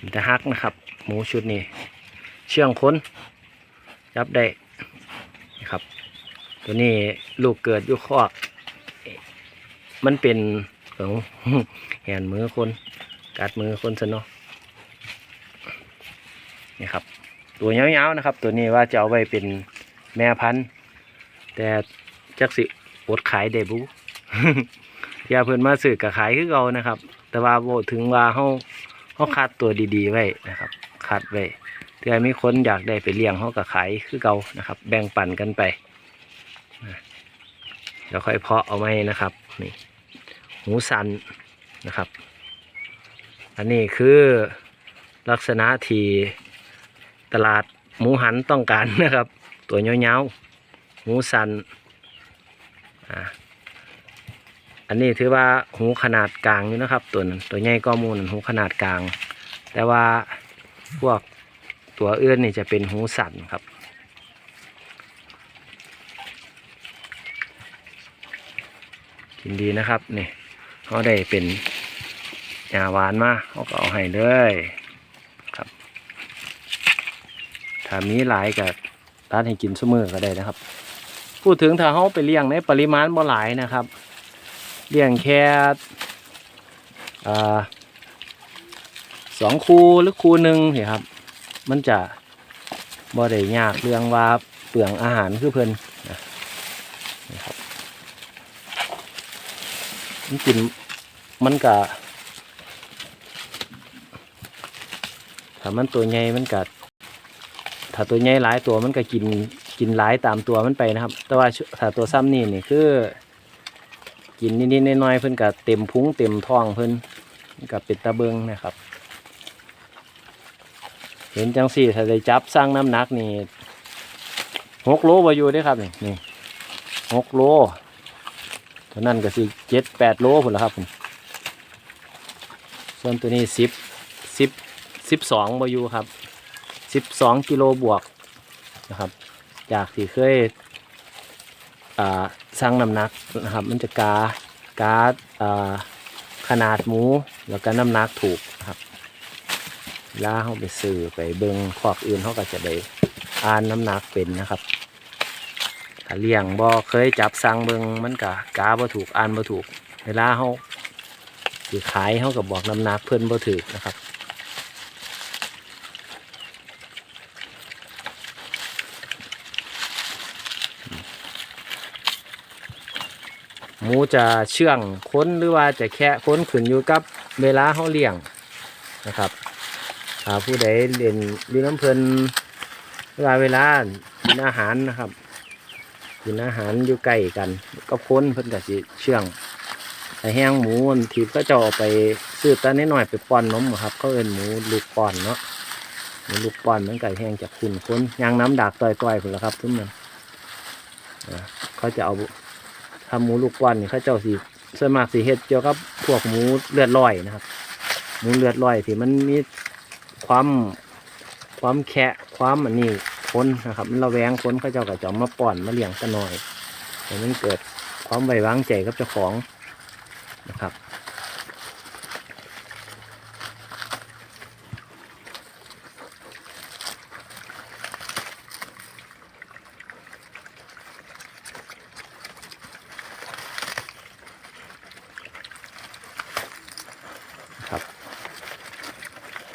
มันจะฮักนะครับ หมูชุดนี้ เชื่องค้นจับได้นะครับ ตัวนี้ลูกเกิดยู่คอกมันเป็นของแหนมือคนกัดมือคนซะเนาะนี่ครับ ตัวยาวๆนะครับ ตัวนี้ว่าจะเอาไว้เป็นแม่พันธุ์ แต่จักสิอดขายได้บุอย่าเพิ่นมาซื้อกับขายคือเก่านะครับ แต่ว่าโบถึงว่าเฮา เฮาคัดตัวดีๆไว้นะครับคัดไว้เพื่อมีคนอยากได้ไปเลี้ยงเฮากับขายคือเก่านะครับ แบ่งปันกันไปนะแล้วค่อยเพาะเอาไว้นะครับนี่หูสันนะครับ อันนี้คือลักษณะที่ตลาดหมูหันต้องการนะครับ ตัวเงาวๆหูสันอ่า อันนี้ถือว่าหูขนาดกลางอยู่นะครับ ตัวนั้นตัวใหญ่ก็มูลหูขนาดกลาง แต่ว่าพวกตัวเอื้อนนี่จะเป็นหูสั่นครับกินดีนะครับนี่เขาได้เป็นยาหวานมาเขาก็เอาให้เลยครับ ถ้ามีหลายกับร้านให้กินชั่วมือก็ได้นะครับ พูดถึงถ้าเขาไปเลี้ยงในปริมาณบ่หลายนะครับ เลี้ยงแค่สองคูหรือคูหนึ่งสิครับ มันจะบ่ได้ยากเรื่องว่าเปลืองอาหารคือเพิ่นนะครับมันกินมันกะถ้ามันตัวใหญ่มันกะถ้าตัวใหญ่หลายตัวมันก็กินกินหลายตามตัวมันไปนะครับ แต่ว่าถ้าตัวซ้ำนี่นี่คือ กินนิดๆน้อยๆเพิ่นก็เต็มพุงเต็มท้องเพิ่นมันก็เป็นตะเบิงนะครับ เห็นจังสี่ถ้าได้จับสร้างน้ำหนักนี่หกโลบ่อยู่เด้ครับนี่นี่หกโลเท่านั้นก็สิเจ็ดแปดโลพุ่นละครับส่วนตัวนี้สิบสิบสิบสองบ่อยู่ครับสิบสองกิโลบวกนะครับ จากที่เคยอ่า สร้างน้ำหนักนะครับ มันจะกากาขนาดหมู แล้วก็น้ำหนักถูกครับเวลาเขาไปซื้อไปเบิงขอกอื่นเขาก็จะได้อ่านน้ำหนักเป็นนะครับถ้าเลี้ยงบ่เคยจับสั่งเบิงมันกะกาบ่ถูกอ่านบ่ถูก เวลาเขาสิขายเขาก็บอกน้ำหนักเพิ่นบ่ถูกนะครับ มูจะเชื่องค้นหรือว่าจะแค่ค้นขึ้นอยู่กับเวลาเขาเลี้ยงนะครับถ้าผู้ใดเรียนเลี้น้ำเพลินเวลาเวลากินอาหารนะครับกินอาหารอยู่ใกล้กันก็ค้นเพิ่นก็สิเชื่องแต่แห้งหมูมันทีก็จะเอาไปซื้อตานิดหน่อยไปป้อนนมอะครับเขาเอินหมูลูกป้อนเนาะหมูลูกป้อนเมันไก่แห้งจากคุณค้นยางน้ำดักต่อยๆพุ่นละครับทุกมันอ่าเขาจะเอา ทำหมูลูกควันนี่เขาเจ้าสีส่วนมากสีเห็ดเกี่ยวกับพวกหมูเลือดลอยนะครับ หมูเลือดลอยที่มันมีความความแคะความอันนี้คนนะครับ มันระแวงคนเขาเจ้าก็จะเอามาป้อนมาเลี้ยงกันหน่อยแต่มันเกิดความไว้วางใจกับเจ้าของนะครับ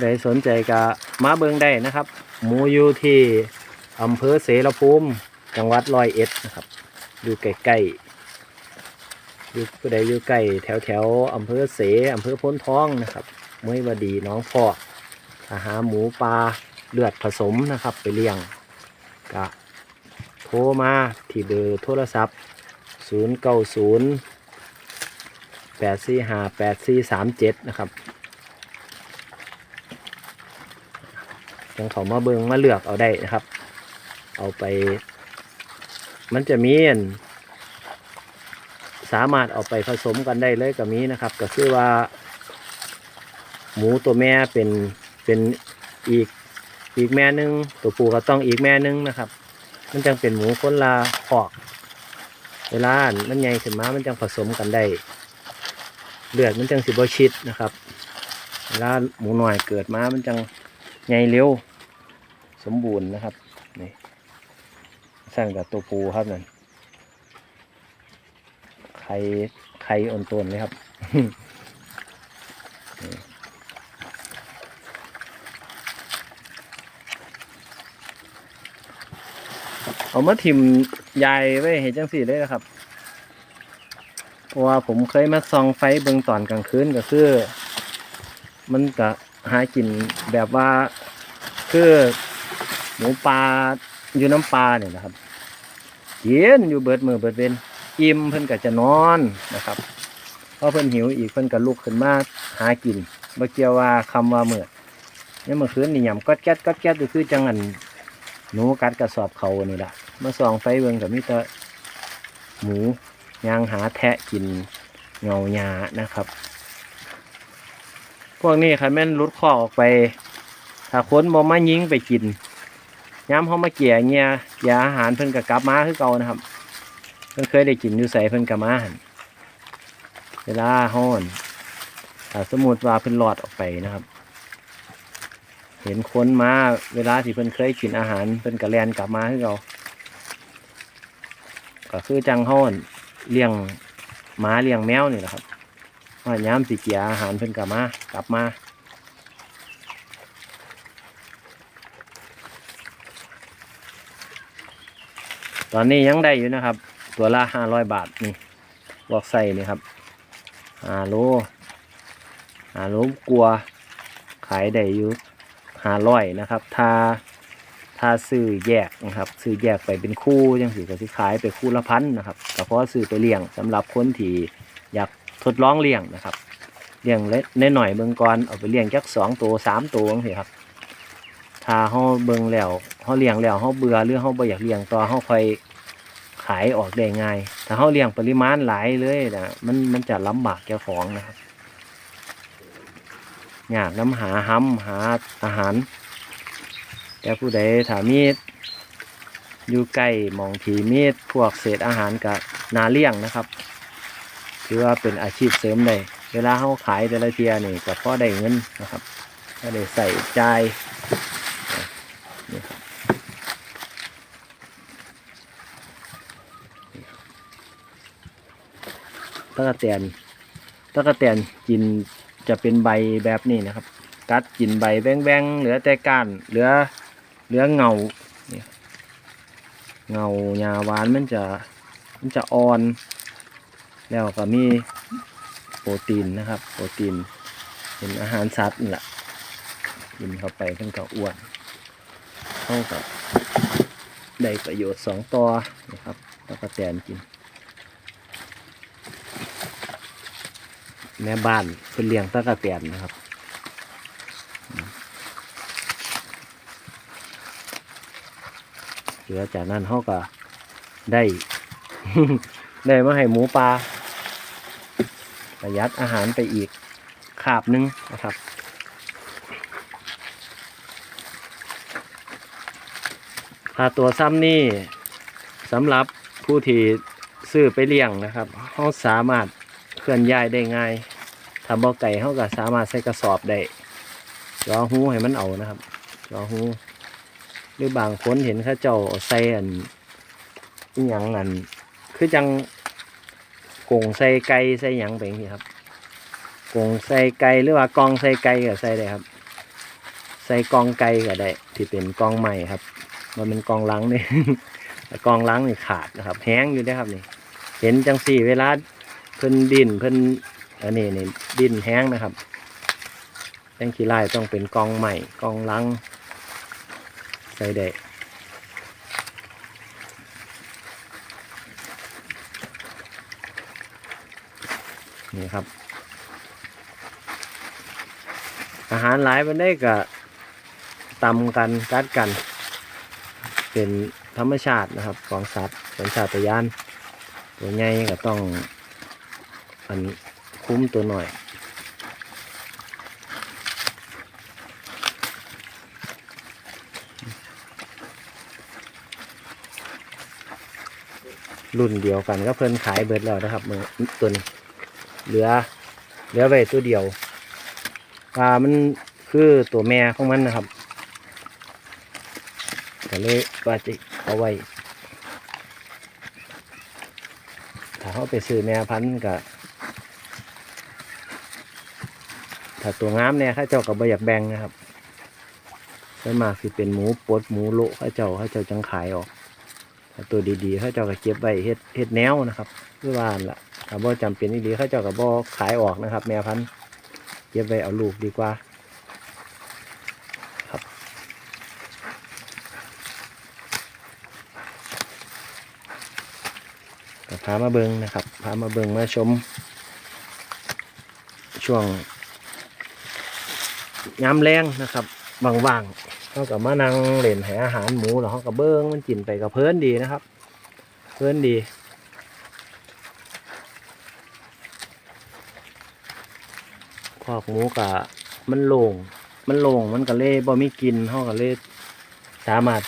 ผู้ใดสนใจก็มาเบิงได้นะครับ หมูอยู่ที่อำเภอเสรภูมิ จังหวัดร้อยเอ็ดนะครับ อยู่ใกล้ๆอยู่ผู้ใดอยู่ใกล้แถวแถวๆอำเภอเสอำเภอพ้นท้องนะครับมวยวดีน้องพออาหาหมูปลาเลือดผสมนะครับ ไปเลี้ยงก็โทรมาที่เบอร์โทรศัพท์ 0 9 0 8 4 5 8 4 3 7 นะครับ ยังเขามาเบิงมาเลือกเอาได้นะครับ เอาไป มันจะมีอันสามารถเอาไปผสมกันได้เลยกับมีนะครับ ก็คือว่า หมูตัวแม่เป็นเป็นอีกอีกแม่นึง ตัวผู้ก็ต้องอีกแม่นึงนะครับ มันจังเป็นหมูคนละขอก เวลามันใหญ่ขึ้นมามันจังผสมกันได้เลือดมันจังสิบชิดนะครับเวลาหมูหน่อยเกิดมามันจังใหญ่เร็ว สมบูรณ์นะครับนี่สั่งกับตัวปูครับนั่นไข่ไข่อ่อนตนเลยครับเอามาทิมยายไว้เห็นจังสี่เลยนะครับเพราะว่าผมเคยมาส่องไฟเบิ่งตอนกลางคืนก็คือ มันก็หากินแบบว่า คือ หมูปลาอยู่น้ำปลาเนี่ยนะครับกินอยู่เบิดมือเบิดเวนอิ่มเพิ่นก็จะนอนนะครับพอเพิ่นหิวอีกเพิ่นก็ลุกขึ้นมาหากินบ่เกี่ยวว่าคำว่าเมื่อเนี่ยเมื่อคืนนี่ยำก๊อดแก๊ดก๊อดแก๊ดก็คือจังอันหนูกัดกระสอบเขานี่แหละมาส่องไฟเบิ่งก็มีแต่หมูย่างหาแทะกินเงาหยานะครับ พวกนี้คันแม่นรุดข้อออกไป ถ้าคนบ่มายิงไปกิน ย้ำเขามาเกี่ยเงียเกี่ยอาหารเพิ่นก็กลับมาคือเก่านะครับ เพิ่นเคยได้กินอยู่ใส่เพิ่นกลับมาหันเวลาฮ้อนถ้าสมมติว่าเพิ่นหลอดออกไปนะครับ เห็นคนมาเวลาที่เพิ่นเคยกินอาหารเพิ่นก็แลนกลับมาคือเก่าก็คือจังฮ้อนเลี้ยงหมาเลี้ยงแมวนี่แหละครับว่าย้ำสิเกียอาหารเพิ่นกลับมากลับมา ตอนนี้ยังได้อยู่นะครับ ตัวละห้าร้อยบาทนี่บอกใส่นี่ครับห้าโลห้าโลกลัวขายได้อยู่ห้าร้อยนะครับถ้าถ้าซื้อแยกนะครับซื้อแยกไปเป็นคู่ยังสิก็สิขายไปคู่ละพันนะครับก็เพราะซื้อไปเลี้ยงสำหรับคนที่อยากทดลองเลี้ยงนะครับเลี้ยงเล็กหน่อยเบิ่งก่อนเอาไปเลี้ยงจักสองตัวสามตัวจังซี่ครับาเฮาเบิ่งแล้วเฮาเลี้ยงแล้วเฮาเบื่อหรือเฮาบ่อยากเลี้ยงต่อเฮาค่อยขายออกได้ง่ายถ้าเฮาเลี้ยงปริมาณหลายเลยนะมันมันจะลำบากเจ้าของนะครับยากน้ำหาห้ำหาอาหาร แต่ผู้ใดถามีดอยู่ใกล้มองผีมีดพวกเศษอาหารกับนาเลี้ยงนะครับถือว่าเป็นอาชีพเสริมได้เวลาเขาขายแต่ละเทียนี่ก็พอได้เงินนะครับ ก็ได้ใส่ใจายนี่ครับตะกะแตนตะกะแตนกินจะเป็นใบแบบนี้นะครับ กัดกินใบแบงๆเหลือแต่ก้านเหลือเหลือเงาเงาหญ้าหวานมันจะมันจะอ่อน แล้วก็มีโปรตีนนะครับ โปรตีนเป็นอาหารสัตว์นี่แหละกินเข้าไปเพิ่นก็อ้วนเท่ากับได้ประโยชน์สองต่อนะครับ แล้วก็แตนกิน แม่บ้านเป็นเลี้ยงตะกะแตนนะครับเหลือจากนั้นเขาก็ได้ ได้มาให้หมูปลาประหยัดอาหารไปอีกขาบนึงนะครับถ้าตัวซ้ำนี่สำหรับผู้ที่ซื้อไปเลี้ยงนะครับเขาสามารถ ลื่อนย้ายได้ง่ายถ้าบ่อไก่เขาก็สามารถใส่กระสอบได้รอหูให้มันเอานะครับรอหูหรือบางคนเห็นข้าเจ้าใส่อันอหยังอันคือจังกงใส่ไก่ใส่หยังไปอย่างนี้ครับกงใส่ไก่หรือว่ากองใส่ไก่ก็ใส่ได้ครับ ใส่กองไก่ก็ได้ ที่เป็นกองใหม่ครับ มันเป็นกองล้างนี่กองล้างนี่ขาดนะครับแห้งอยู่ได้ครับนี่ เห็นจังสี่เวลา เพิ่นดินเพิ่นอันนี้นี่ดินแห้งนะครับแตงขี้ไล่ต้องเป็นกองใหม่กองล้างใส่ได้นี่ครับ อาหารหลายมันได้ก็ตำกันกัดกัน เป็นธรรมชาตินะครับ ของสัตว์สัญชาตญาณตัวใหญ่ก็ต้อง อันคุ้มตัวหน่อย รุ่นเดียวกันก็เพิ่นขายเบิดแล้วนะครับมือตัวนี้เหลือ เหลือไว้ตัวเดียวว่ามันคือตัวแม่ของมันนะครับก็เลยว่าจะเอาไว้ถ้าเขาไปซื้อแม่พันธุ์ก็ ถ้าตัวงามเนี่ยข้าเจ้ากับใบอยากแบ่งนะครับส่วมากสิเป็นหมูปดหมูโลข้าเจ้าข้าเจ้าจังขายออกถ้าตัวดีๆข้าเจ้าก็เก็บไว้เฮ็ดเฮ็ดแนวนะครับคือว่านละถ้าบ่จำเป็นดีๆข้าเจ้าก็บ่ขายออกนะครับ แม่พันธุ์เก็บไว้เอาลูกดีกว่าครับพามาเบิงนะครับพามาเบิงมาชมช่วง ยามแรงนะครับว่างๆเขากับมานั่งเล่นให้อาหารหมูแล้วเขากับเบิ้งมันกินไปกับเพลินดีนะครับ เพลินดีคอกหมูกะมันโล่งมันโล่งมันก็เล่บ่มีกินเขาก็เล่สามารถ